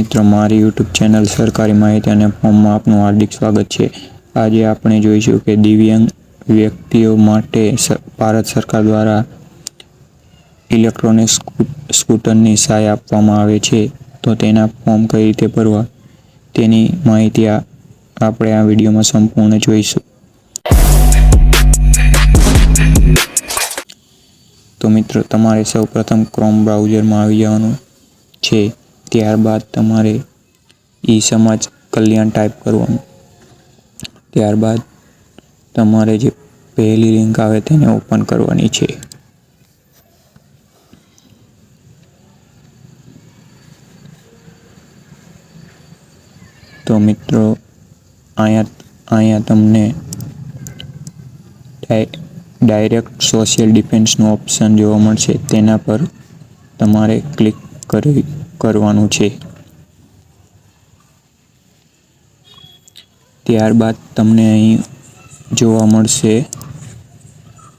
મિત્રો, મારી YouTube channel સરકારી માહિતી અને ફોર્મમાં આપનું હાર્દિક સ્વાગત છે. આજે આપણે જોઈશું કે દિવ્યાંગ વ્યક્તિઓ માટે ભારત સરકાર દ્વારા ઇલેક્ટ્રોનિક સ્કૂ- સ્કૂટરની સહાય આપવામાં આવે છે. તો તેના ફોર્મ કઈ રીતે ભરવા તેની માહિતી આપણે આ વિડીયોમાં સંપૂર્ણ જોઈશું. તો મિત્રો, તમારે સૌ પ્રથમ ક્રોમ બ્રાઉઝરમાં આવી જવાનું છે. ત્યારબાદ તમારે ઈ સમાજ કલ્યાણ ટાઈપ કરવાનું. ત્યારબાદ તમારે જે પહેલી લિંક આવે તેને ઓપન કરવાની છે. તો મિત્રો અહીંયા અહીંયા તમને ડાય- ડાયરેક્ટ સોશિયલ ડિફેન્સનું ઓપ્શન જોવા મળશે. તેના પર તમારે ક્લિક કરી કરવાનું છે. ત્યારબાદ તમને અહીં જોવા મળશે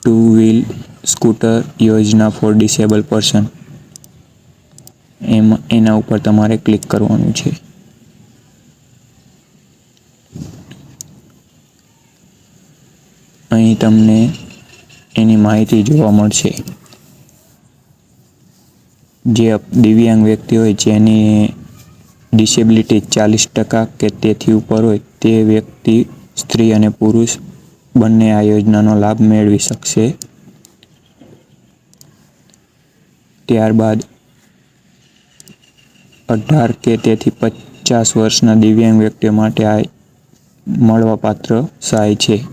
ટુ વ્હીલ સ્કૂટર યોજના ફોર ડિસેબલ પર્સન. એમ એના ઉપર તમારે ક્લિક કરવાનું છે. અહીં તમને એની માહિતી જોવા મળશે. જે દિવ્યાંગ વ્યક્તિ હોય જેની ડિસેબિલિટી ચાલીસ ટકા કે તેથી ઉપર હોય, તે વ્યક્તિ સ્ત્રી અને પુરુષ બંને આ યોજનાનો લાભ મેળવી શકશે. ત્યારબાદ અઢાર કે તેથી પચાસ વર્ષના દિવ્યાંગ વ્યક્તિઓ માટે આ મળવાપાત્ર સહાય છે.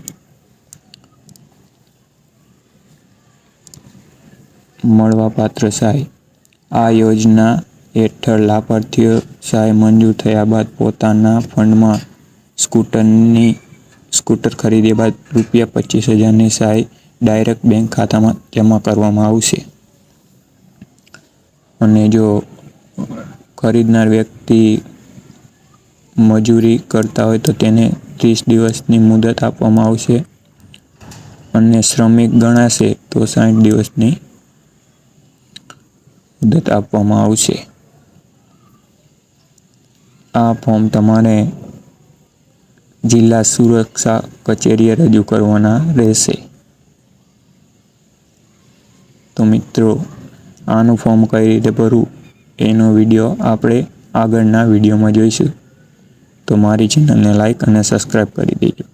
મળવાપાત્ર સહાય. આ યોજના હેઠળ લાભાર્થીઓ સહાય મંજૂર થયા બાદ પોતાના ફંડમાં સ્કૂટરની સ્કૂટર ખરીદ્યા બાદ રૂપિયા પચીસ હજારની સહાય ડાયરેક્ટ બેંક ખાતામાં જમા કરવામાં આવશે. અને જો ખરીદનાર વ્યક્તિ મજૂરી કરતા હોય તો તેને ત્રીસ દિવસની મુદત આપવામાં આવશે અને શ્રમિક ગણાશે તો સાઠ દિવસની મુદત આપવામાં આવશે. આ ફોર્મ તમારે જિલ્લા સુરક્ષા કચેરીએ રજૂ કરવાના રહેશે. તો મિત્રો, આનું ફોર્મ કઈ રીતે ભરવું એનો વીડિયો આપણે આગળના વિડીયોમાં જોઈશું. તો મારી ચેનલને લાઈક અને સબસ્ક્રાઈબ કરી દેજો.